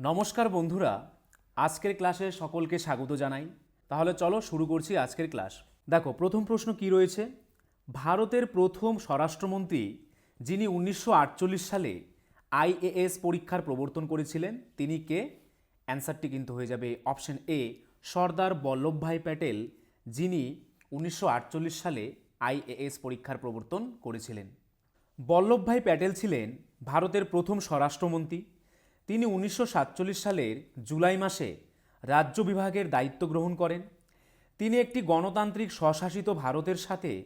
নমস্কার বন্ধুরা, আজকের ক্লাসে সকলকে স্বাগত জানাই। তাহলে চলো শুরু করছি আজকের ক্লাস। দেখো, প্রথম প্রশ্ন কি রয়েছে? ভারতের প্রথম স্বরাষ্ট্রমন্ত্রী যিনি উনিশশো আটচল্লিশ সালে আইএএস পরীক্ষার প্রবর্তন করেছিলেন, তিনি কে? অ্যান্সারটি কিন্তু হয়ে যাবে অপশন এ, সর্দার বল্লভভাই প্যাটেল, যিনি উনিশশো আটচল্লিশ সালে আইএএস পরীক্ষার প্রবর্তন করেছিলেন। বল্লভভাই প্যাটেল ছিলেন ভারতের প্রথম স্বরাষ্ট্রমন্ত্রী। তিনি উনিশশো সাতচল্লিশ সালের জুলাই মাসে রাজ্য বিভাগের দায়িত্ব গ্রহণ করেন। তিনি একটি গণতান্ত্রিক স্বশাসিত ভারতের সাথে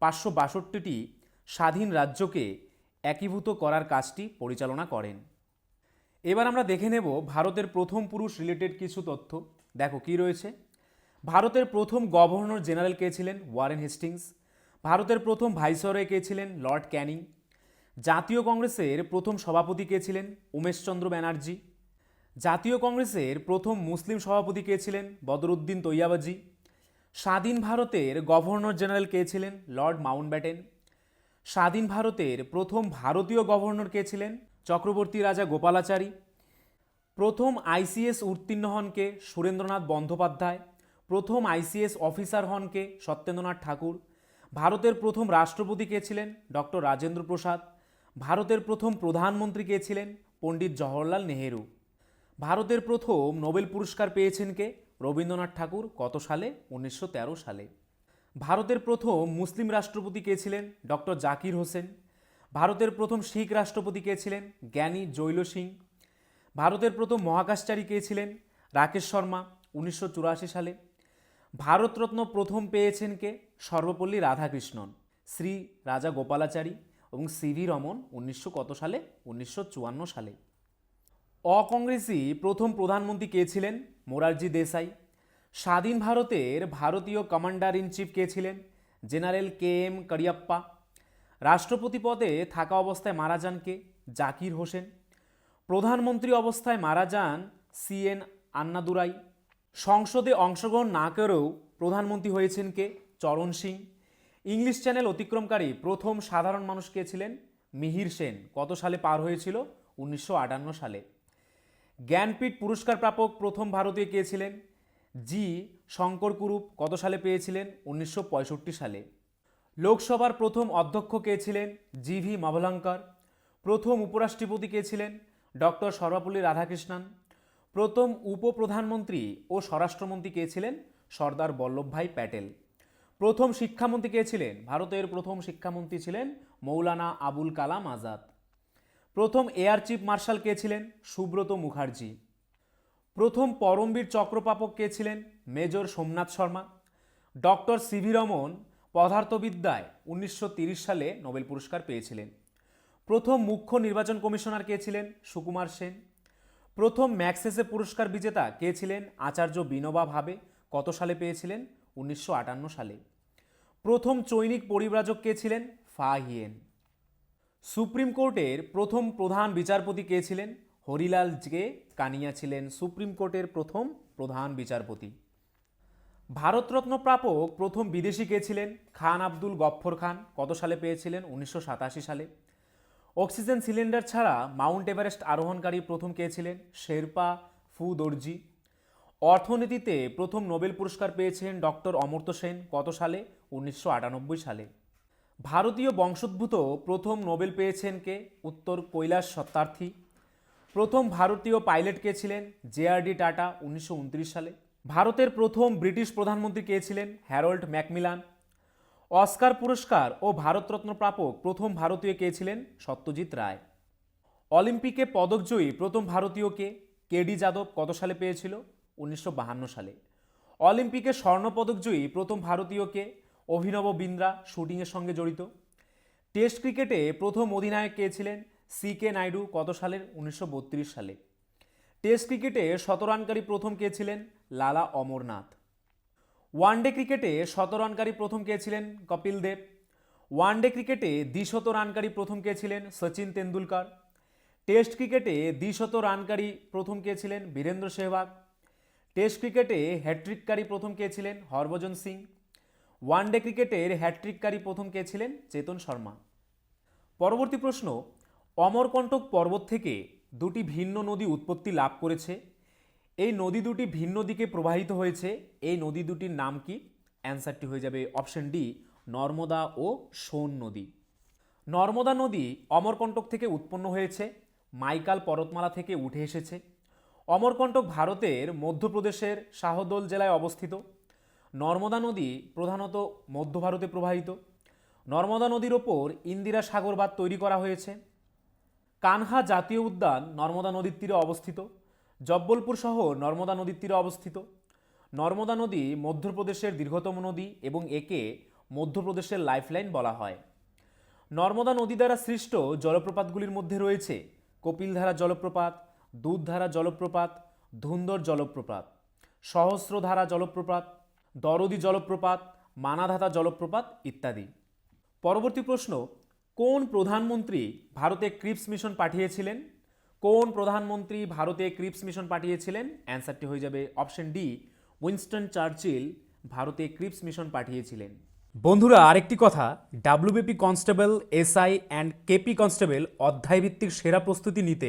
পাঁচশো বাষট্টিটি স্বাধীন রাজ্যকে একীভূত করার কাজটি পরিচালনা করেন। এবার আমরা দেখে নেব ভারতের প্রথম পুরুষ রিলেটেড কিছু তথ্য। দেখো কি রয়েছে। ভারতের প্রথম গভর্নর জেনারেল কে ছিলেন ওয়ারেন হেস্টিংস। ভারতের প্রথম ভাইসরয় কে ছিলেন লর্ড ক্যানিং। জাতীয় কংগ্রেসের প্রথম সভাপতি কে ছিলেন উমেশচন্দ্র ব্যানার্জি? জাতীয় কংগ্রেসের প্রথম মুসলিম সভাপতি কে ছিলেন বদরুদ্দিন তৈয়াবাজি? স্বাধীন ভারতের গভর্নর জেনারেল কে ছিলেন লর্ড মাউন্টব্যাটেন? স্বাধীন ভারতের প্রথম ভারতীয় গভর্নর কে ছিলেন চক্রবর্তী রাজা গোপালাচারী? প্রথম আইসিএস উত্তীর্ণ হন কে সুরেন্দ্রনাথ বন্দ্যোপাধ্যায়? প্রথম আইসিএস অফিসার হন কে সত্যেন্দ্রনাথ ঠাকুর? ভারতের প্রথম রাষ্ট্রপতি কে ছিলেন ডক্টর রাজেন্দ্র প্রসাদ? ভারতের প্রথম প্রধানমন্ত্রী কে ছিলেন? পণ্ডিত জওহরলাল নেহেরু। ভারতের প্রথম নোবেল পুরস্কার পেয়েছেন কে? রবীন্দ্রনাথ ঠাকুর, কত সালে? উনিশশো তেরো সালে। ভারতের প্রথম মুসলিম রাষ্ট্রপতি কে ছিলেন? ডক্টর জাকির হোসেন। ভারতের প্রথম শিখ রাষ্ট্রপতি কে ছিলেন? জ্ঞানী জৈল সিং। ভারতের প্রথম মহাকাশচারী কে ছিলেন? রাকেশ শর্মা, উনিশশো চুরাশি সালে। ভারতরত্ন প্রথম পেয়েছেন কে? সর্বপল্লী রাধাকৃষ্ণন। শ্রী রাজা গোপালাচারী এবং সিভি রমন উনিশশো কত সালে? উনিশশো চুয়ান্ন সালে। অকংগ্রেসি প্রথম প্রধানমন্ত্রী কে ছিলেন? মোরারজি দেশাই। স্বাধীন ভারতের ভারতীয় কমান্ডার ইন চিফ কে ছিলেন? General K M Cariappa. রাষ্ট্রপতি পদে থাকা অবস্থায় মারা যান কে? জাকির হোসেন। প্রধানমন্ত্রী অবস্থায় মারা যান সি এন আন্নাদুরাই। সংসদে অংশগ্রহণ না করেও প্রধানমন্ত্রী হয়েছেন কে? চরণ সিং। ইংলিশ চ্যানেল অতিক্রমকারী প্রথম সাধারণ মানুষ কে ছিলেন? মিহির সেন। কত সালে পার হয়েছিল? উনিশশো আটান্ন সালে। জ্ঞানপীঠ পুরস্কার প্রাপক প্রথম ভারতীয় কে ছিলেন? জি. শঙ্কর কুরুপ। কত সালে পেয়েছিলেন? উনিশশো পঁয়ষট্টি সালে। লোকসভার প্রথম অধ্যক্ষ কে ছিলেন? জি. ভি. মাভলঙ্কর প্রথম উপরাষ্ট্রপতি কে ছিলেন? ডক্টর সর্বাপল্লী রাধাকৃষ্ণন। প্রথম উপপ্রধানমন্ত্রী ও স্বরাষ্ট্রমন্ত্রী কে ছিলেন? সর্দার বল্লভভাই প্যাটেল। প্রথম শিক্ষামন্ত্রী কে ছিলেন? ভারতের প্রথম শিক্ষামন্ত্রী ছিলেন মৌলানা আবুল কালাম আজাদ। প্রথম এয়ার চিফ মার্শাল কে ছিলেন? সুব্রত মুখার্জি। প্রথম পরমবীর চক্রপাপক কে ছিলেন? Major Somnath Sharma. Doctor C V Raman পদার্থবিদ্যায় উনিশশো সালে নোবেল পুরস্কার পেয়েছিলেন। প্রথম মুখ্য নির্বাচন কমিশনার কে ছিলেন? সুকুমার সেন। প্রথম ম্যাক্সেসে পুরস্কার বিজেতা কে ছিলেন? আচার্য বিনোবা ভাবে কত সালে পেয়েছিলেন? উনিশশো আটান্ন সালে। প্রথম চৈনিক পরিব্রাজক কে ছিলেন? ফা হিয়েন। সুপ্রিম কোর্টের প্রথম প্রধান বিচারপতি কে ছিলেন? হরিলাল কে কানিয়া ছিলেন সুপ্রিম কোর্টের প্রথম প্রধান বিচারপতি। ভারতরত্ন প্রাপক প্রথম বিদেশি কে ছিলেন? খান আব্দুল গফ্ফর খান। কত সালে পেয়েছিলেন? উনিশশো সাতাশি সালে। অক্সিজেন সিলিন্ডার ছাড়া মাউন্ট এভারেস্ট আরোহণকারী প্রথম কে ছিলেন? শেরপা ফু দর্জি অর্থনীতিতে প্রথম নোবেল পুরস্কার পেয়েছেন ডক্টর অমর্ত্য সেন কত সালে? উনিশশো আটানব্বই সালে। ভারতীয় বংশোদ্ভূত প্রথম নোবেল পেয়েছেন কে? উত্তর কৈলাস সত্যার্থী প্রথম ভারতীয় পাইলট কে ছিলেন? জেআরডি টাটা, উনিশশো উনত্রিশ সালে। ভারতের প্রথম ব্রিটিশ প্রধানমন্ত্রী কে ছিলেন? Harold McMillan. অস্কার পুরস্কার ও ভারতরত্ন প্রাপক প্রথম ভারতীয় কে ছিলেন? সত্যজিৎ রায়। অলিম্পিকে পদকজয়ী প্রথম ভারতীয় কে? কেডি যাদব কত সালে পেয়েছিল? উনিশশো সালে। অলিম্পিকে স্বর্ণপদকজয়ী প্রথম ভারতীয় কে? অভিনব বিন্দ্রা শুটিংয়ের সঙ্গে জড়িত। টেস্ট ক্রিকেটে প্রথম অধিনায়ক কে ছিলেন? সি কে নাইডু কত সালের? উনিশশো বত্রিশ সালে। টেস্ট ক্রিকেটে শতরানকারী প্রথম কে ছিলেন? লালা অমরনাথ। ওয়ানডে ক্রিকেটে শতরানকারী প্রথম কে ছিলেন? কপিল দেব। ওয়ানডে ক্রিকেটে দ্বিশত রানকারী প্রথম কে ছিলেন? সচিন তেন্ডুলকর। টেস্ট ক্রিকেটে দ্বিশত রানকারী প্রথম কে ছিলেন? বীরেন্দ্র সেহবাগ। টেস্ট ক্রিকেটে হ্যাট্রিককারী প্রথম কে ছিলেন? হরভজন সিং। ওয়ানডে ক্রিকেটের হ্যাট্রিককারী প্রথম কে ছিলেন? চেতন শর্মা। পরবর্তী প্রশ্ন, অমরকণ্টক পর্বত থেকে দুটি ভিন্ন নদী উৎপত্তি লাভ করেছে। এই নদী দুটি ভিন্ন দিকে প্রবাহিত হয়েছে। এই নদী দুটির নাম কি? অ্যান্সারটি হয়ে যাবে অপশন ডি নর্মদা ও সোন নদী। নর্মদা নদী অমরকণ্টক থেকে উৎপন্ন হয়েছে। মাইকাল পর্বতমালা থেকে উঠে এসেছে। অমরকণ্টক ভারতের মধ্যপ্রদেশের শাহদোল জেলায় অবস্থিত। নর্মদা নদী প্রধানত মধ্য ভারতে প্রবাহিত। নর্মদা নদীর ওপর ইন্দিরা সাগর বাঁধ তৈরি করা হয়েছে। কানহা জাতীয় উদ্যান নর্মদা নদীর তীরে অবস্থিত। জব্বলপুর শহর নর্মদা নদীর তীরে অবস্থিত। নর্মদা নদী মধ্যপ্রদেশের দীর্ঘতম নদী এবং একে মধ্যপ্রদেশের লাইফলাইন বলা হয়। নর্মদা নদী দ্বারা সৃষ্ট জলপ্রপাতগুলির মধ্যে রয়েছে কপিলধারা জলপ্রপাত দুধধারা জলপ্রপাত, ধুন্দর জলপ্রপাত, সহস্রধারা জলপ্রপাত, দরদি জলপ্রপাত, মানাধাতা জলপ্রপাত ইত্যাদি। পরবর্তী প্রশ্ন, কোন প্রধানমন্ত্রী ভারতে ক্রিপস মিশন পাঠিয়েছিলেন? কোন প্রধানমন্ত্রী ভারতে ক্রিপস মিশন পাঠিয়েছিলেন? অ্যান্সারটি হয়ে যাবে অপশন ডি, উইনস্টন চার্চিল ভারতে ক্রিপস মিশন পাঠিয়েছিলেন। বন্ধুরা, আরেকটি কথা, WBP constable, SI and KP constable অধ্যায়ভিত্তিক সেরা প্রস্তুতি নিতে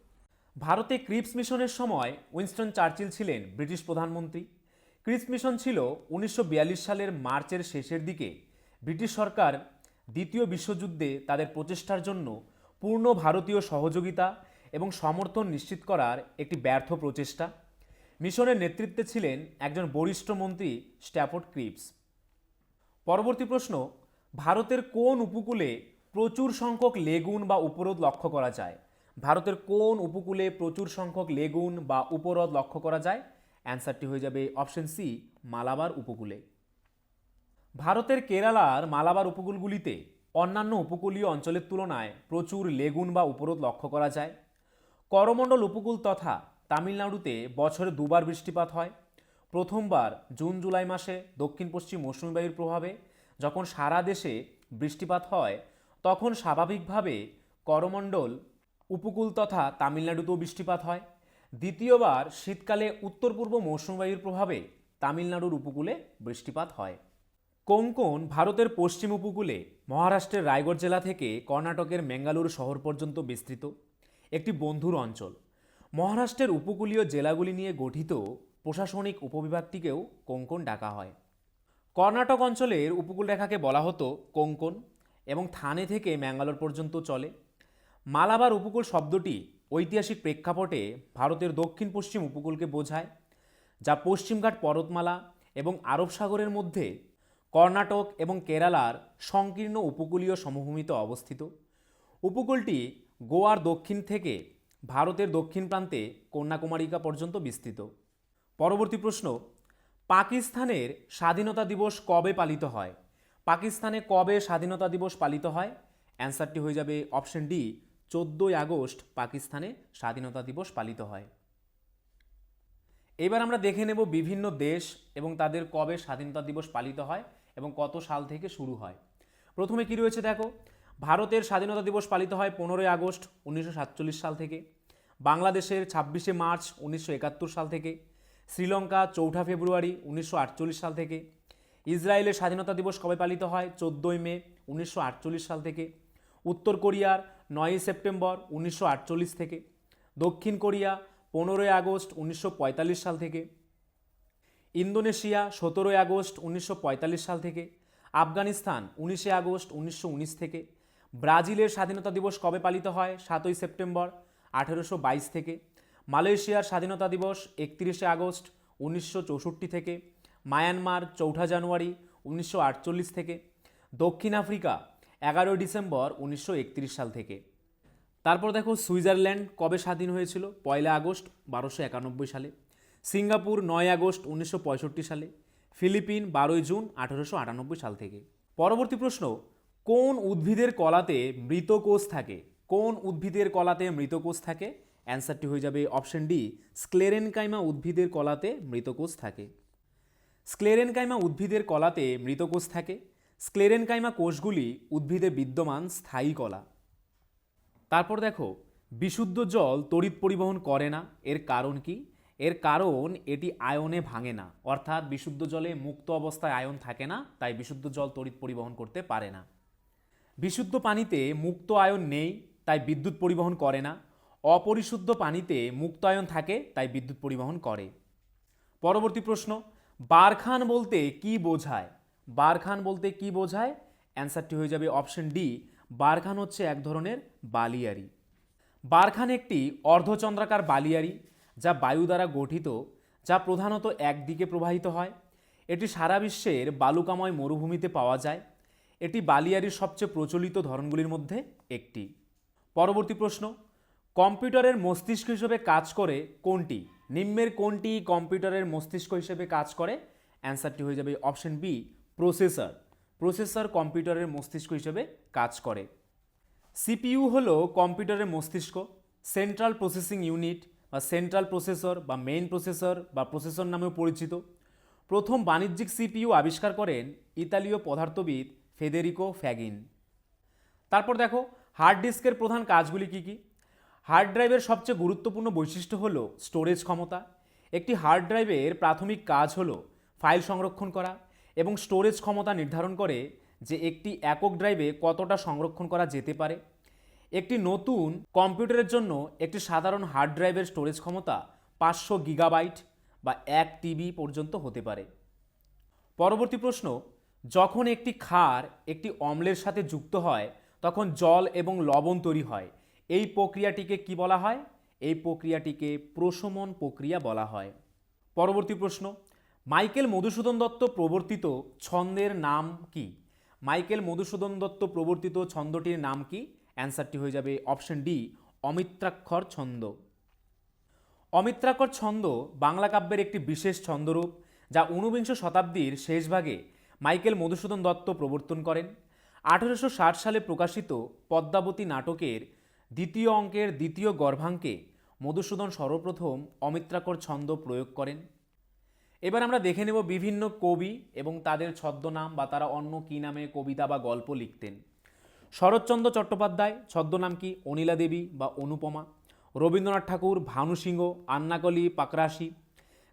ভারতে ক্রিপস মিশনের সময় উইনস্টন চার্চিল ছিলেন ব্রিটিশ প্রধানমন্ত্রী। ক্রিপস মিশন ছিল উনিশশো বিয়াল্লিশ সালের মার্চের শেষের দিকে। ব্রিটিশ সরকার দ্বিতীয় বিশ্বযুদ্ধে তাদের প্রচেষ্টার জন্য পূর্ণ ভারতীয় সহযোগিতা এবং সমর্থন নিশ্চিত করার একটি ব্যর্থ প্রচেষ্টা। মিশনের নেতৃত্বে ছিলেন একজন বরিষ্ঠ মন্ত্রী স্ট্যাফোর্ড ক্রিপস। পরবর্তী প্রশ্ন, ভারতের কোন উপকূলে প্রচুর সংখ্যক লেগুন বা উপরোধ লক্ষ্য করা যায়? ভারতের কোন উপকূলে প্রচুর সংখ্যক লেগুন বা উপহ্রদ লক্ষ্য করা যায়? অ্যান্সারটি হয়ে যাবে অপশন সি, মালাবার উপকূলে। ভারতের কেরালার মালাবার উপকূলগুলিতে অন্যান্য উপকূলীয় অঞ্চলের তুলনায় প্রচুর লেগুন বা উপরোধ লক্ষ্য করা যায়। করমণ্ডল উপকূল তথা তামিলনাড়ুতে বছরে দুবার বৃষ্টিপাত হয়। প্রথমবার জুন জুলাই মাসে দক্ষিণ পশ্চিম মৌসুমী বায়ুর প্রভাবে যখন সারা দেশে বৃষ্টিপাত হয়, তখন স্বাভাবিকভাবে করমণ্ডল উপকূল তথা তামিলনাড়ুতেও বৃষ্টিপাত হয়। দ্বিতীয়বার শীতকালে উত্তর পূর্ব মৌসুমী বায়ুর প্রভাবে তামিলনাড়ুর উপকূলে বৃষ্টিপাত হয়। কোঙ্কন ভারতের পশ্চিম উপকূলে, মহারাষ্ট্রের রায়গড় জেলা থেকে কর্ণাটকের ম্যাঙ্গালুরু শহর পর্যন্ত বিস্তৃত একটি বন্ধুর অঞ্চল। মহারাষ্ট্রের উপকূলীয় জেলাগুলি নিয়ে গঠিত প্রশাসনিক উপবিভাগটিকেও কোঙ্কন ডাকা হয়। কর্ণাটক অঞ্চলের উপকূল রেখাকে বলা হতো কোঙ্কন এবং থানে থেকে ম্যাঙ্গালোর পর্যন্ত চলে। মালাবার উপকূল শব্দটি ঐতিহাসিক প্রেক্ষাপটে ভারতের দক্ষিণ পশ্চিম উপকূলকে বোঝায়, যা পশ্চিমঘাট পর্বতমালা এবং আরব সাগরের মধ্যে কর্ণাটক এবং কেরালার সংকীর্ণ উপকূলীয় সমভূমিতে অবস্থিত। উপকূলটি গোয়ার দক্ষিণ থেকে ভারতের দক্ষিণ প্রান্তে কন্যাকুমারিকা পর্যন্ত বিস্তৃত। পরবর্তী প্রশ্ন, পাকিস্তানের স্বাধীনতা দিবস কবে পালিত হয়? পাকিস্তানে কবে স্বাধীনতা দিবস পালিত হয়? অ্যান্সারটি হয়ে যাবে অপশন ডি চোদ্দোই আগস্ট পাকিস্তানে স্বাধীনতা দিবস পালিত হয়। এবার আমরা দেখে নেব বিভিন্ন দেশ এবং তাদের কবে স্বাধীনতা দিবস পালিত হয় এবং কত সাল থেকে শুরু হয়। প্রথমে কি রয়েছে দেখো? ভারতের স্বাধীনতা দিবস পালিত হয় পনেরোই আগস্ট উনিশশো সাতচল্লিশ সাল থেকে, বাংলাদেশের ছাব্বিশে মার্চ উনিশশো একাত্তর সাল থেকে, শ্রীলঙ্কা চৌঠা ফেব্রুয়ারি উনিশশো আটচল্লিশ সাল থেকে, ইসরায়েলের স্বাধীনতা দিবস কবে পালিত হয়? চোদ্দোই মে উনিশশো আটচল্লিশ সাল থেকে, উত্তর কোরিয়ার নয়ই সেপ্টেম্বর উনিশশো আটচল্লিশ থেকে, দক্ষিণ কোরিয়া পনেরোই আগস্ট উনিশশো পঁয়তাল্লিশ সাল থেকে, ইন্দোনেশিয়া সতেরোই আগস্ট উনিশশো পঁয়তাল্লিশ সাল থেকে, আফগানিস্তান উনিশে আগস্ট উনিশশো উনিশ থেকে, ব্রাজিলের স্বাধীনতা দিবস কবে পালিত হয়? সাতই সেপ্টেম্বর আঠেরোশো বাইশ থেকে, মালয়েশিয়ার স্বাধীনতা দিবস একত্রিশে আগস্ট উনিশশো চৌষট্টি থেকে, মায়ানমার চৌঠা জানুয়ারি উনিশশো আটচল্লিশ থেকে, দক্ষিণ আফ্রিকা এগারোই ডিসেম্বর উনিশশো একত্রিশ সাল থেকে। তারপর দেখো সুইজারল্যান্ড কবে স্বাধীন হয়েছিল? পয়লা আগস্ট বারোশো একানব্বই সালে, সিঙ্গাপুর নয় আগস্ট উনিশশো পঁয়ষট্টি সালে, ফিলিপিন বারোই জুন আঠেরোশো আটানব্বই সাল থেকে। পরবর্তী প্রশ্ন, কোন উদ্ভিদের কলাতে মৃত কোষ থাকে? কোন উদ্ভিদের কলাতে মৃত কোষ থাকে? অ্যান্সারটি হয়ে যাবে অপশন ডি, স্ক্লেরেনকাইমা উদ্ভিদের কলাতে মৃত কোষ থাকে। স্ক্লেরেনকাইমা উদ্ভিদের কলাতে মৃত কোষ থাকে। স্ক্লেরেনকাইমা কোষগুলি উদ্ভিদে বিদ্যমান স্থায়ী কলা। তারপর দেখো, বিশুদ্ধ জল তড়িৎ পরিবহন করে না। এর কারণ কি? এর কারণ এটি আয়নে ভাঙে না। অর্থাৎ বিশুদ্ধ জলে মুক্ত অবস্থায় আয়ন থাকে না, তাই বিশুদ্ধ জল তড়িৎ পরিবহন করতে পারে না। বিশুদ্ধ পানিতে মুক্ত আয়ন নেই, তাই বিদ্যুৎ পরিবহন করে না। অপরিশুদ্ধ পানিতে মুক্ত আয়ন থাকে, তাই বিদ্যুৎ পরিবহন করে। পরবর্তী প্রশ্ন, বারখান বলতে কি বোঝায়? বারখান বলতে কি বোঝায়? অ্যান্সারটি হয়ে যাবে অপশন ডি বারখান হচ্ছে এক ধরনের বালিয়ারি। বারখান একটি অর্ধচন্দ্রাকার বালিয়ারি, যা বায়ু দ্বারা গঠিত, যা প্রধানত একদিকে প্রবাহিত হয়। এটি সারা বিশ্বের বালুকাময় মরুভূমিতে পাওয়া যায়। এটি বালিয়ারির সবচেয়ে প্রচলিত ধরনগুলির মধ্যে একটি। পরবর্তী প্রশ্ন, কম্পিউটারের মস্তিষ্ক হিসেবে কাজ করে কোনটি? নিম্নের কোনটি কম্পিউটারের মস্তিষ্ক হিসেবে কাজ করে? অ্যান্সারটি হয়ে যাবে অপশন বি প্রসেসর। প্রসেসর কম্পিউটারের মস্তিষ্ক হিসেবে কাজ করে। সিপিইউ হলো কম্পিউটারের মস্তিষ্ক। সেন্ট্রাল প্রসেসিং ইউনিট বা সেন্ট্রাল প্রসেসর বা মেইন প্রসেসর বা প্রসেসর নামেও পরিচিত। প্রথম বাণিজ্যিক সিপিইউ আবিষ্কার করেন ইতালীয় পদার্থবিদ ফেদেরিকো ফ্যাগিন। তারপর দেখো, হার্ড ডিস্কের প্রধান কাজগুলি কী কী? হার্ড ড্রাইভের সবচেয়ে গুরুত্বপূর্ণ বৈশিষ্ট্য হল স্টোরেজ ক্ষমতা। একটি হার্ড ড্রাইভের প্রাথমিক কাজ হল ফাইল সংরক্ষণ করা। এবং স্টোরেজ ক্ষমতা নির্ধারণ করে যে একটি একক ড্রাইভে কতটা সংরক্ষণ করা যেতে পারে। একটি নতুন কম্পিউটারের জন্য একটি সাধারণ হার্ড ড্রাইভের স্টোরেজ ক্ষমতা পাঁচশো গিগাবাইট বা এক টিবি পর্যন্ত হতে পারে। পরবর্তী প্রশ্ন, যখন একটি ক্ষার একটি অম্লের সাথে যুক্ত হয়, তখন জল এবং লবণ তৈরি হয়। এই প্রক্রিয়াটিকে কি বলা হয়? এই প্রক্রিয়াটিকে প্রশমন প্রক্রিয়া বলা হয়। পরবর্তী প্রশ্ন মাইকেল মধুসূদন দত্ত প্রবর্তিত ছন্দের নাম কি? মাইকেল মধুসূদন দত্ত প্রবর্তিত ছন্দটির নাম কি? অ্যান্সারটি হয়ে যাবে অপশন ডি, অমিত্রাক্ষর ছন্দ। অমিত্রাক্ষর ছন্দ বাংলা কাব্যের একটি বিশেষ ছন্দরূপ, যা ঊনবিংশ শতাব্দীর শেষভাগে মাইকেল মধুসূদন দত্ত প্রবর্তন করেন। আঠেরোশো ষাট সালে প্রকাশিত পদ্মাবতী নাটকের দ্বিতীয় অঙ্কের দ্বিতীয় গর্ভাঙ্কে মধুসূদন সর্বপ্রথম অমিত্রাকর ছন্দ প্রয়োগ করেন। এবার আমরা দেখে নেব বিভিন্ন কবি এবং তাদের ছদ্মনাম বা তারা অন্য কী নামে কবিতা বা গল্প লিখতেন। শরৎচন্দ্র চট্টোপাধ্যায়, ছদ্মনাম কি অনিলা দেবী বা অনুপমা? রবীন্দ্রনাথ ঠাকুর, ভানু সিংহ, আন্নাকলি পাকরাশি?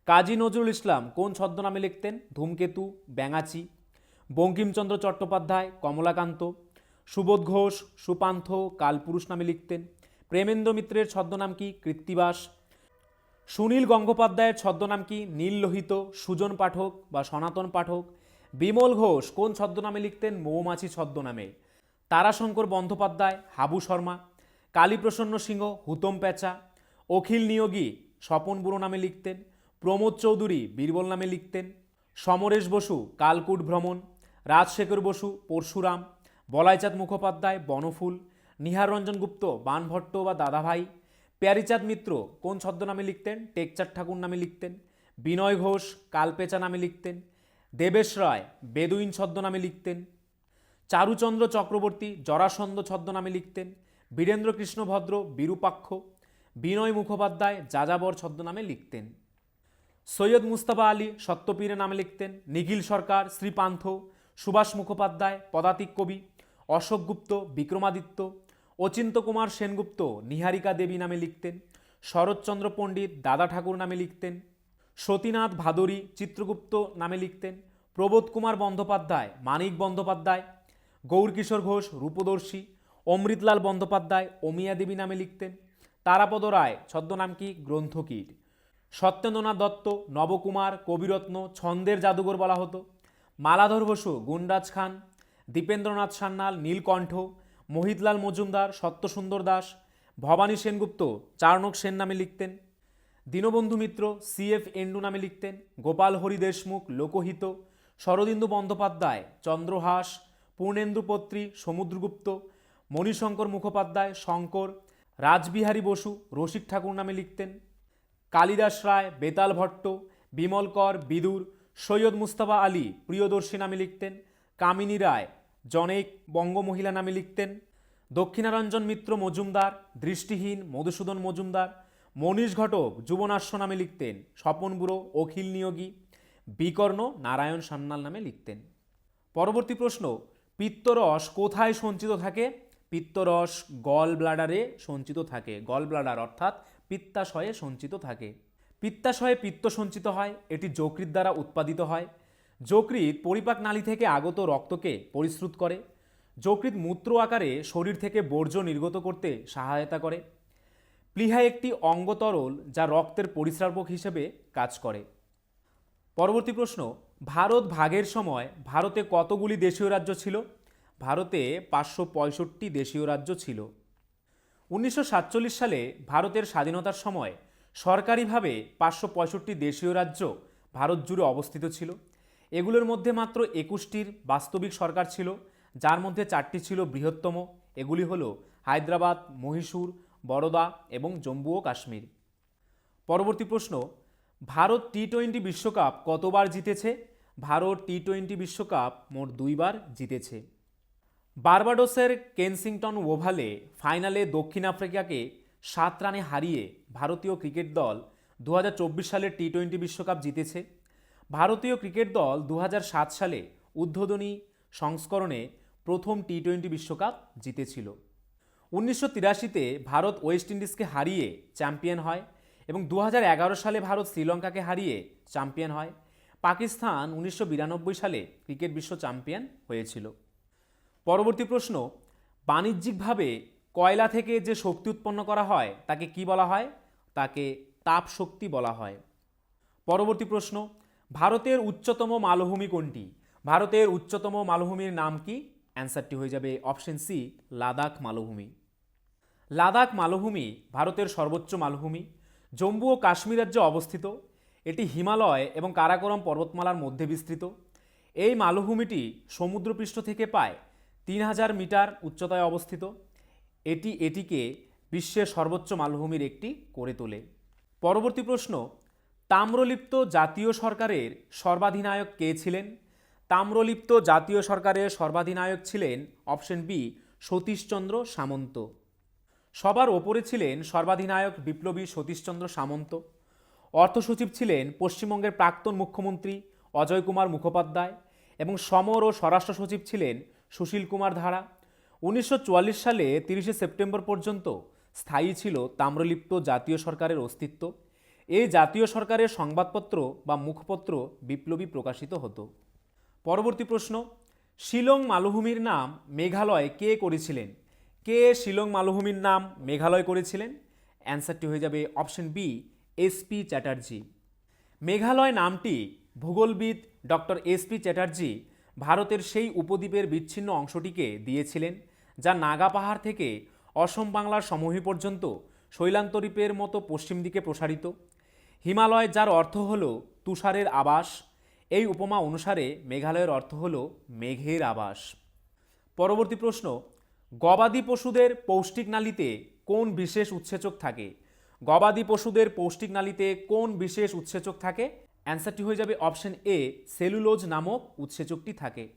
কাজী নজরুল ইসলাম কোন ছদ্মনামে লিখতেন? ধূমকেতু, ব্যাঙাচি? বঙ্কিমচন্দ্র চট্টোপাধ্যায়, কমলাকান্ত? সুবোধ ঘোষ, সুপান্থ, কালপুরুষ নামে লিখতেন। প্রেমেন্দ্র মিত্রের ছদ্মনাম কি কৃত্তিবাস? সুনীল গঙ্গোপাধ্যায়ের ছদ্মনাম কি? নীল লোহিত, সুজন পাঠক বা সনাতন পাঠক? বিমল ঘোষ কোন ছদ্মনামে লিখতেন? মৌমাছি ছদ্মনামে। তারাশঙ্কর বন্দ্যোপাধ্যায়, হাবু শর্মা। কালীপ্রসন্ন সিংহ, হুতম পেঁচা। অখিল নিয়োগী, স্বপন বুড়ো নামে লিখতেন। প্রমোদ চৌধুরী, বীরবল নামে লিখতেন। সমরেশ বসু, কালকুট ভ্রমণ। রাজশেখর বসু, পরশুরাম। বলাইচাঁদ মুখোপাধ্যায়, বনফুল। নিহার রঞ্জন গুপ্ত, বানভট্ট বা দাদাভাই। প্যারিচাঁদ মিত্র কোন ছদ্মনামে লিখতেন? টেকচাঁদ ঠাকুর নামে লিখতেন। বিনয় ঘোষ কালপেচা নামে লিখতেন। দেবেশ রায় বেদুইন ছদ্মনামে লিখতেন। চারুচন্দ্র চক্রবর্তী জরাসন্ধ ছদ্মনামে লিখতেন। বীরেন্দ্র কৃষ্ণ ভদ্র বিরূপাক্ষ। বিনয় মুখোপাধ্যায় যাযাবর ছদ্মনামে লিখতেন। সৈয়দ মুস্তাফা আলী সত্যপীরে নামে লিখতেন। নিখিল সরকার শ্রীপান্থ সুভাষ মুখোপাধ্যায়, পদাতিক কবি, অশোক গুপ্ত, বিক্রমাদিত্য অচিন্ত কুমার সেনগুপ্ত নিহারিকা দেবী নামে লিখতেন, শরৎচন্দ্র পণ্ডিত দাদা ঠাকুর নামে লিখতেন, সতীনাথ ভাদুরী চিত্রগুপ্ত নামে লিখতেন, প্রবোধ কুমার বন্দ্যোপাধ্যায়, মানিক বন্দ্যোপাধ্যায়, গৌরকিশোর ঘোষ রূপদর্শী, অমৃতলাল বন্দ্যোপাধ্যায়, অমিয়া দেবী নামে লিখতেন, তারাপদ রায়, ছদ্মনাম কি গ্রন্থকীট সত্যেন্দ্রনাথ দত্ত, নবকুমার, কবিরত্ন, ছন্দের জাদুঘর বলা হতো, মালাধর বসু, গুণরাজ খান, দীপেন্দ্রনাথ সান্যাল, নীলকণ্ঠ মোহিতলাল মজুমদার, সত্যসুন্দর দাস, ভবানী সেনগুপ্ত, চারণক সেন নামে লিখতেন। দীনবন্ধু মিত্র সিএফ এন্ডু নামে লিখতেন। গোপাল হরি দেশমুখ, লোকহিত, শরদিন্দু বন্দ্যোপাধ্যায় চন্দ্রহাস পূর্ণেন্দু পত্রী, সমুদ্রগুপ্ত, মণিশঙ্কর মুখোপাধ্যায়, শঙ্কর, রাজবিহারী বসু, রসিক ঠাকুর নামে লিখতেন। কালিদাস রায়, বেতাল ভট্ট, বিমল কর, বিদুর, সৈয়দ মুস্তাফা আলী, প্রিয়দর্শী নামে লিখতেন। কামিনী রায় জনৈক বঙ্গমহিলা নামে লিখতেন। দক্ষিণারঞ্জন মিত্র মজুমদার, দৃষ্টিহীন মধুসূদন মজুমদার, মনীষ ঘটক যুবনাশ্য নামে লিখতেন, স্বপন বুড়ো, অখিল নিয়োগী, বিকর্ণ নারায়ণ সান্যাল নামে লিখতেন। পরবর্তী প্রশ্ন, পিত্তরস কোথায় সঞ্চিত থাকে? পিত্তরস গল ব্লাডারে সঞ্চিত থাকে। গল ব্লাডার অর্থাৎ পিত্তাশয়ে সঞ্চিত থাকে। পিত্তাশয়ে পিত্ত সঞ্চিত হয়, এটি যকৃৎ দ্বারা উৎপাদিত হয়। যকৃৎ পরিপাক নালী থেকে আগত রক্তকে পরিশ্রুত করে। যকৃৎ মূত্র আকারে শরীর থেকে বর্জ্য নির্গত করতে সহায়তা করে। প্লীহা একটি অঙ্গতরল যা রক্তের পরিস্রাবক হিসেবে কাজ করে। পরবর্তী প্রশ্ন, ভারত ভাগের সময় ভারতে কতগুলি দেশীয় রাজ্য ছিল? ভারতে পাঁচশো পঁয়ষট্টি দেশীয় রাজ্য ছিল। উনিশশো সাতচল্লিশ সালে ভারতের স্বাধীনতার সময় সরকারিভাবে পাঁচশো পঁয়ষট্টি দেশীয় রাজ্য ভারত জুড়ে অবস্থিত ছিল। এগুলোর মধ্যে মাত্র একুশটির বাস্তবিক সরকার ছিল, যার মধ্যে চারটি ছিল বৃহত্তম। এগুলি হল হায়দ্রাবাদ, মহীশূর, বরোদা এবং জম্মু ও কাশ্মীর। পরবর্তী প্রশ্ন, ভারত টি টোয়েন্টি বিশ্বকাপ কতবার জিতেছে? ভারত টি টোয়েন্টি বিশ্বকাপ মোট দুইবার জিতেছে। বার্বাডোসের কেনসিংটন ওভালে ফাইনালে দক্ষিণ আফ্রিকাকে সাত রানে হারিয়ে ভারতীয় ক্রিকেট দল দু সালে টি টোয়েন্টি বিশ্বকাপ জিতেছে। ভারতীয় ক্রিকেট দল দু হাজার সাত সালে উদ্বোধনী সংস্করণে প্রথম টি টোয়েন্টি বিশ্বকাপ জিতেছিল। উনিশশো তিরাশিতে ভারত ওয়েস্ট ইন্ডিজকে হারিয়ে চ্যাম্পিয়ন হয় এবং দু হাজার এগারো সালে ভারত শ্রীলঙ্কাকে হারিয়ে চ্যাম্পিয়ন হয়। পাকিস্তান উনিশশো বিরানব্বই সালে ক্রিকেট বিশ্ব চ্যাম্পিয়ন হয়েছিল। পরবর্তী প্রশ্ন, বাণিজ্যিকভাবে কয়লা থেকে যে শক্তি উৎপন্ন করা হয়, তাকে কি বলা হয়? তাকে তাপ শক্তি বলা হয়। পরবর্তী প্রশ্ন ভারতের উচ্চতম মালভূমি কোনটি? ভারতের উচ্চতম মালভূমির নাম কি? অ্যান্সারটি হয়ে যাবে অপশন সি, লাদাখ মালভূমি। লাদাখ মালভূমি ভারতের সর্বোচ্চ মালভূমি। জম্মু ও কাশ্মীর রাজ্যে অবস্থিত। এটি হিমালয় এবং কারাকোরম পর্বতমালার মধ্যে বিস্তৃত। এই মালভূমিটি সমুদ্রপৃষ্ঠ থেকে প্রায় তিন হাজার মিটার উচ্চতায় অবস্থিত। এটি এটিকে বিশ্বের সর্বোচ্চ মালভূমির একটি করে তোলে। পরবর্তী প্রশ্ন তাম্রলিপ্ত জাতীয় সরকারের সর্বাধিনায়ক কে ছিলেন? তাম্রলিপ্ত জাতীয় সরকারের সর্বাধিনায়ক ছিলেন অপশন বি সতীশচন্দ্র সামন্ত। সবার ওপরে ছিলেন সর্বাধিনায়ক বিপ্লবী সতীশচন্দ্র সামন্ত। অর্থসচিব ছিলেন পশ্চিমবঙ্গের প্রাক্তন মুখ্যমন্ত্রী অজয় কুমার মুখোপাধ্যায় এবং সমর ও স্বরাষ্ট্র সচিব ছিলেন সুশীল কুমার ধারা। উনিশশো চুয়াল্লিশ সালে তিরিশে সেপ্টেম্বর পর্যন্ত স্থায়ী ছিল তাম্রলিপ্ত জাতীয় সরকারের অস্তিত্ব। এই জাতীয় সরকারের সংবাদপত্র বা মুখপত্র বিপ্লবী প্রকাশিত হতো। পরবর্তী প্রশ্ন, শিলং মালভূমির নাম মেঘালয় কে করেছিলেন? কে শিলং মালভূমির নাম মেঘালয় করেছিলেন? অ্যান্সারটি হয়ে যাবে option B SP Chatterjee. Meghalaya নামটি ভূগোলবিদ ডক্টর এসপি চ্যাটার্জি ভারতের সেই উপদ্বীপের বিচ্ছিন্ন অংশটিকে দিয়েছিলেন, যা নাগা পাহাড় থেকে অসম বাংলার সমভূমি পর্যন্ত শৈলান্তরীপের মতো পশ্চিম দিকে প্রসারিত। হিমালয় যার অর্থ হল তুষারের আবাস, এই উপমা অনুসারে মেঘালয়ের অর্থ হল মেঘের আবাস। পরবর্তী প্রশ্ন, গবাদি পশুদের পৌষ্টিক নালীতে কোন বিশেষ উৎসেচক থাকে? গবাদি পশুদের পৌষ্টিক নালীতে কোন বিশেষ উৎসেচক থাকে? অ্যান্সারটি হয়ে যাবে অপশন এ, সেলুলোজ নামক উৎসেচকটি থাকে।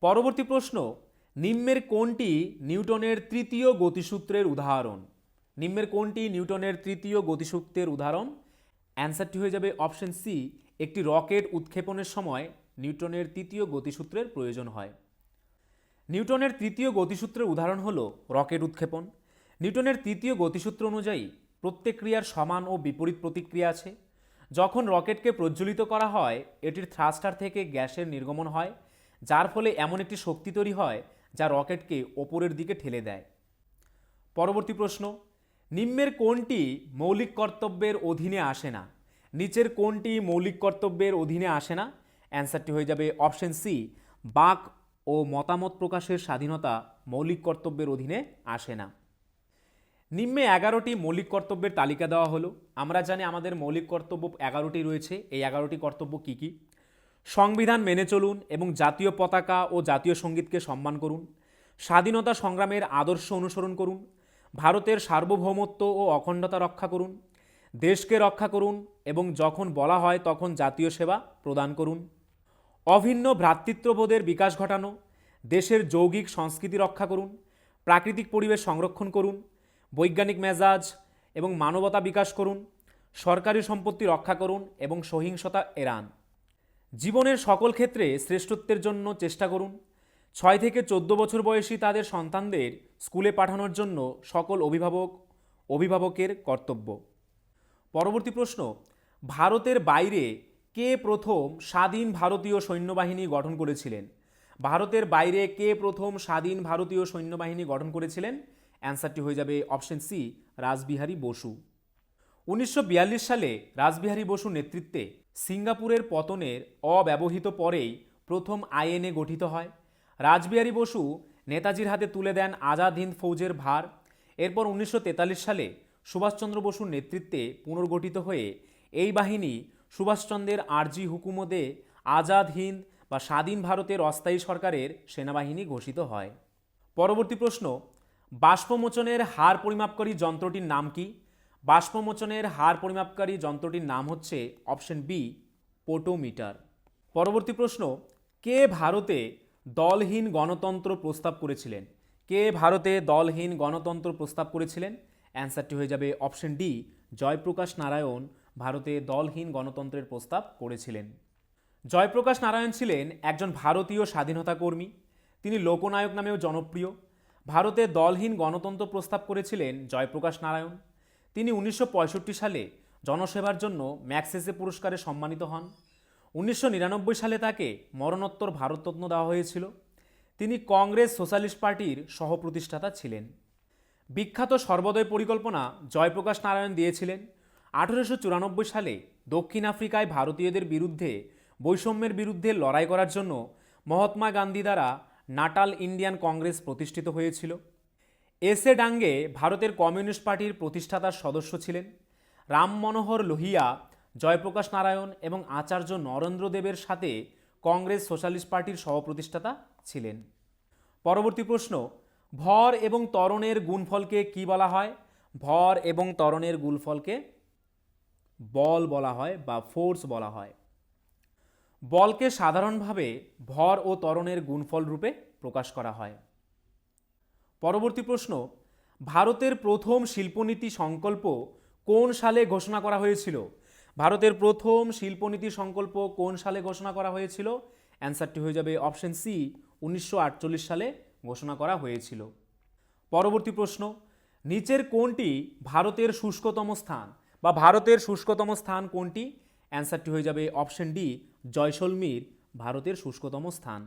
পরবর্তী প্রশ্ন, নিম্নের কোনটি নিউটনের তৃতীয় গতিসূত্রের উদাহরণ? নিম্নের কোনটি নিউটনের তৃতীয় গতিসূত্রের উদাহরণ? অ্যান্সারটি হয়ে যাবে অপশন সি একটি রকেট উৎক্ষেপণের সময় নিউটনের তৃতীয় গতিসূত্রের প্রয়োজন হয়। নিউটনের তৃতীয় গতিসূত্রের উদাহরণ হল রকেট উৎক্ষেপণ। নিউটনের তৃতীয় গতিসূত্র অনুযায়ী প্রত্যেক ক্রিয়ার সমান ও বিপরীত প্রতিক্রিয়া আছে। যখন রকেটকে প্রজ্বলিত করা হয়, এটির থ্রাস্টার থেকে গ্যাসের নির্গমন হয়, যার ফলে এমন একটি শক্তি তৈরি হয় যা রকেটকে ওপরের দিকে ঠেলে দেয়। পরবর্তী প্রশ্ন নিম্নের কোনটি মৌলিক কর্তব্যের অধীনে আসে না। নিচের কোনটি মৌলিক কর্তব্যের অধীনে আসে না। অ্যান্সারটি হয়ে যাবে অপশন সি, বাক ও মতামত প্রকাশের স্বাধীনতা মৌলিক কর্তব্যের অধীনে আসে না। নিম্নে এগারোটি মৌলিক কর্তব্যের তালিকা দেওয়া হলো। আমরা জানি আমাদের মৌলিক কর্তব্য এগারোটি রয়েছে। এই এগারোটি কর্তব্য কী কী? সংবিধান মেনে চলুন এবং জাতীয় পতাকা ও জাতীয় সঙ্গীতকে সম্মান করুন। স্বাধীনতা সংগ্রামের আদর্শ অনুসরণ করুন। ভারতের সার্বভৌমত্ব ও অখণ্ডতা রক্ষা করুন, দেশকে রক্ষা করুন এবং যখন বলা হয় তখন জাতীয় সেবা প্রদান করুন। অভিন্ন ভ্রাতৃত্ববোধের বিকাশ ঘটানো, দেশের যৌগিক সংস্কৃতি রক্ষা করুন, প্রাকৃতিক পরিবেশ সংরক্ষণ করুন, বৈজ্ঞানিক মেজাজ এবং মানবতা বিকাশ করুন, সরকারি সম্পত্তি রক্ষা করুন এবং সহিংসতা এড়ান। জীবনের সকল ক্ষেত্রে শ্রেষ্ঠত্বের জন্য চেষ্টা করুন ছয় থেকে চোদ্দ বছর বয়সী তাদের সন্তানদের স্কুলে পাঠানোর জন্য সকল অভিভাবক, অভিভাবকের কর্তব্য। পরবর্তী প্রশ্ন, ভারতের বাইরে কে প্রথম স্বাধীন ভারতীয় সৈন্যবাহিনী গঠন করেছিলেন? ভারতের বাইরে কে প্রথম স্বাধীন ভারতীয় সৈন্যবাহিনী গঠন করেছিলেন? অ্যান্সারটি হয়ে যাবে অপশন সি, রাসবিহারী বসু। উনিশশো বিয়াল্লিশ সালে রাসবিহারী বসুর নেতৃত্বে সিঙ্গাপুরের পতনের অব্যবহিত পরেই প্রথম আইএনএ গঠিত হয়। রাসবিহারী বসু নেতাজির হাতে তুলে দেন আজাদ হিন্দ ফৌজের ভার। এরপর উনিশশো তেতাল্লিশ সালে সুভাষচন্দ্র বসুর নেতৃত্বে পুনর্গঠিত হয়ে এই বাহিনী সুভাষচন্দ্রের আরজি হুকুমতে আজাদ হিন্দ বা স্বাধীন ভারতের অস্থায়ী সরকারের সেনাবাহিনী ঘোষিত হয়। পরবর্তী প্রশ্ন, বাষ্পমোচনের হার পরিমাপকারী যন্ত্রটির নাম কি? বাষ্পমোচনের হার পরিমাপকারী যন্ত্রটির নাম হচ্ছে অপশন বি, পোটোমিটার। পরবর্তী প্রশ্ন, কে ভারতে দলহীন গণতন্ত্র প্রস্তাব করেছিলেন। কে ভারতে দলহীন গণতন্ত্র প্রস্তাব করেছিলেন? অ্যান্সারটি হয়ে যাবে অপশন ডি, জয়প্রকাশ নারায়ণ ভারতে দলহীন গণতন্ত্রের প্রস্তাব করেছিলেন। জয়প্রকাশ নারায়ণ ছিলেন একজন ভারতীয় স্বাধীনতা কর্মী। তিনি লোকনায়ক নামেও জনপ্রিয়। ভারতে দলহীন গণতন্ত্র প্রস্তাব করেছিলেন জয়প্রকাশ নারায়ণ। তিনি উনিশশো পঁয়ষট্টি সালে জনসেবার জন্য ম্যাক্সেসে পুরস্কারে সম্মানিত হন। উনিশশো নিরানব্বই সালে তাকে মরণোত্তর ভারতরত্ন দেওয়া হয়েছিল। তিনি কংগ্রেস সোশ্যালিস্ট পার্টির সহপ্রতিষ্ঠাতা ছিলেন। বিখ্যাত সর্বোদয় পরিকল্পনা জয়প্রকাশ নারায়ণ দিয়েছিলেন। আঠেরোশো চুরানব্বই সালে দক্ষিণ আফ্রিকায় ভারতীয়দের বিরুদ্ধে, বৈষম্যের বিরুদ্ধে লড়াই করার জন্য মহাত্মা গান্ধী দ্বারা নাটাল ইন্ডিয়ান কংগ্রেস প্রতিষ্ঠিত হয়েছিল। এসে ডাঙ্গে ভারতের কমিউনিস্ট পার্টির প্রতিষ্ঠাতার সদস্য ছিলেন। রাম মনোহর লোহিয়া জয়প্রকাশ নারায়ণ এবং আচার্য নরেন্দ্র দেবের সাথে কংগ্রেস সোশ্যালিস্ট পার্টির সহপ্রতিষ্ঠাতা ছিলেন। পরবর্তী প্রশ্ন, ভর এবং ত্বরণের গুণফলকে কি বলা হয়? ভর এবং ত্বরণের গুণফলকে বল বলা হয় বা ফোর্স বলা হয়। বলকে সাধারণভাবে ভর ও ত্বরণের গুণফল রূপে প্রকাশ করা হয়। পরবর্তী প্রশ্ন, ভারতের প্রথম শিল্পনীতি সংকল্প কোন সালে ঘোষণা করা হয়েছিল? ভারতের প্রথম শিল্পনীতি সংকল্প কোন সালে ঘোষণা করা হয়েছিল? অ্যান্সারটি হয়ে যাবে অপশন সি, উনিশশো আটচল্লিশ সালে ঘোষণা করা হয়েছিল। পরবর্তী প্রশ্ন, নিচের কোনটি ভারতের শুষ্কতম স্থান বা ভারতের শুষ্কতম স্থান কোনটি? অ্যান্সারটি হয়ে যাবে অপশন ডি, জয়সলমীর ভারতের শুষ্কতম স্থান।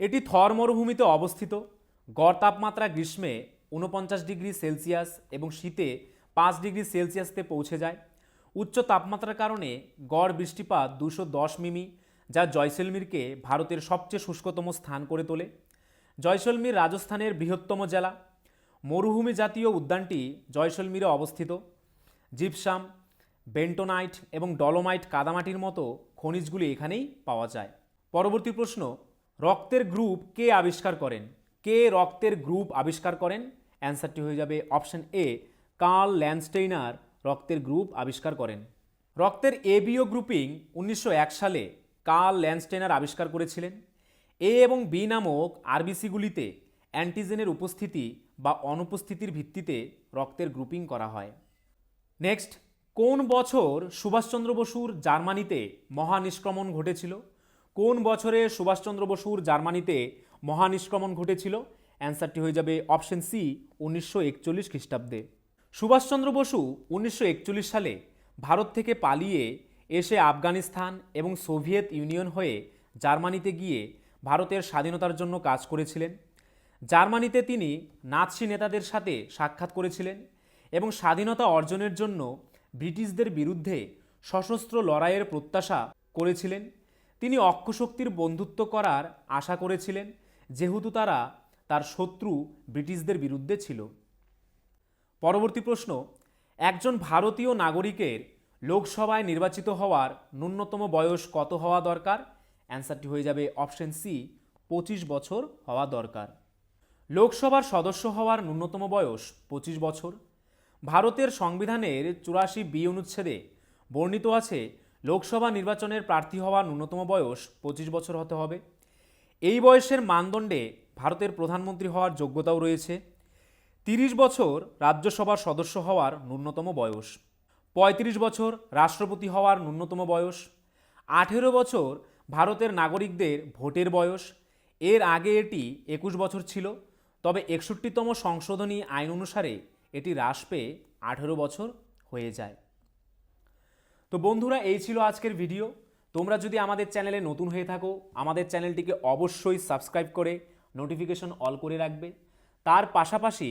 এটি থর মরুভূমিতে অবস্থিত। গড় তাপমাত্রা গ্রীষ্মে উনপঞ্চাশ ডিগ্রি সেলসিয়াস এবং শীতে পাঁচ ডিগ্রি সেলসিয়াসতে পৌঁছে যায়। উচ্চ তাপমাত্রার কারণে গড় বৃষ্টিপাত দুশো দশ মিমি, যা জয়সলমীরকে ভারতের সবচেয়ে শুষ্কতম স্থান করে তোলে। জয়সলমীর রাজস্থানের বৃহত্তম জেলা। মরুভূমি জাতীয় উদ্যানটি জয়সলমীরে অবস্থিত। জিপসাম, বেন্টোনাইট এবং ডলোমাইট কাদামাটির মতো খনিজগুলি এখানেই পাওয়া যায়। পরবর্তী প্রশ্ন, রক্তের গ্রুপ কে আবিষ্কার করেন? কে রক্তের গ্রুপ আবিষ্কার করেন? অ্যান্সারটি হয়ে যাবে অপশন এ কার্ল ল্যান্ডস্টেইনার রক্তের গ্রুপ আবিষ্কার করেন। রক্তের এবিও গ্রুপিং উনিশশো এক সালে কার্ল ল্যান্ডস্টেইনার আবিষ্কার করেছিলেন। এ এবং বি নামক আরবিসিগুলিতে অ্যান্টিজেনের উপস্থিতি বা অনুপস্থিতির ভিত্তিতে রক্তের গ্রুপিং করা হয়। নেক্সট, কোন বছর সুভাষচন্দ্র বসুর জার্মানিতে মহানিষ্ক্রমণ ঘটেছিল? কোন বছরে সুভাষচন্দ্র বসুর জার্মানিতে মহানিষ্ক্রমণ ঘটেছিল? অ্যান্সারটি হয়ে যাবে অপশন সি উনিশশো একচল্লিশ খ্রিস্টাব্দে। সুভাষচন্দ্র বসু উনিশশো একচল্লিশ সালে ভারত থেকে পালিয়ে এসে আফগানিস্তান এবং সোভিয়েত ইউনিয়ন হয়ে জার্মানিতে গিয়ে ভারতের স্বাধীনতার জন্য কাজ করেছিলেন। জার্মানিতে তিনি নাৎসি নেতাদের সাথে সাক্ষাৎ করেছিলেন এবং স্বাধীনতা অর্জনের জন্য ব্রিটিশদের বিরুদ্ধে সশস্ত্র লড়াইয়ের প্রত্যাশা করেছিলেন। তিনি অক্ষশক্তির বন্ধুত্ব করার আশা করেছিলেন, যেহেতু তারা তার শত্রু ব্রিটিশদের বিরুদ্ধে ছিল। পরবর্তী প্রশ্ন, একজন ভারতীয় নাগরিকের লোকসভায় নির্বাচিত হওয়ার ন্যূনতম বয়স কত হওয়া দরকার? অ্যান্সারটি হয়ে যাবে অপশন সি, পঁচিশ বছর হওয়া দরকার। লোকসভার সদস্য হওয়ার ন্যূনতম বয়স পঁচিশ বছর। ভারতের সংবিধানের চুরাশি বি অনুচ্ছেদে বর্ণিত আছে, লোকসভা নির্বাচনের প্রার্থী হওয়ার ন্যূনতম বয়স পঁচিশ বছর হতে হবে। এই বয়সের মানদণ্ডে ভারতের প্রধানমন্ত্রী হওয়ার যোগ্যতাও রয়েছে। তিরিশ বছর রাজ্যসভার সদস্য হওয়ার ন্যূনতম বয়স। পঁয়ত্রিশ বছর রাষ্ট্রপতি হওয়ার ন্যূনতম বয়স। আঠেরো বছর ভারতের নাগরিকদের ভোটের বয়স। এর আগে এটি একুশ বছর ছিল, তবে একষট্টিতম সংশোধনী আইন অনুসারে এটি হ্রাস পেয়ে আঠেরো বছর হয়ে যায়। তো বন্ধুরা, এই ছিল আজকের ভিডিও। তোমরা যদি আমাদের চ্যানেলে নতুন হয়ে থাকো, আমাদের চ্যানেলটিকে অবশ্যই সাবস্ক্রাইব করে নোটিফিকেশন অল করে রাখবে। তার পাশাপাশি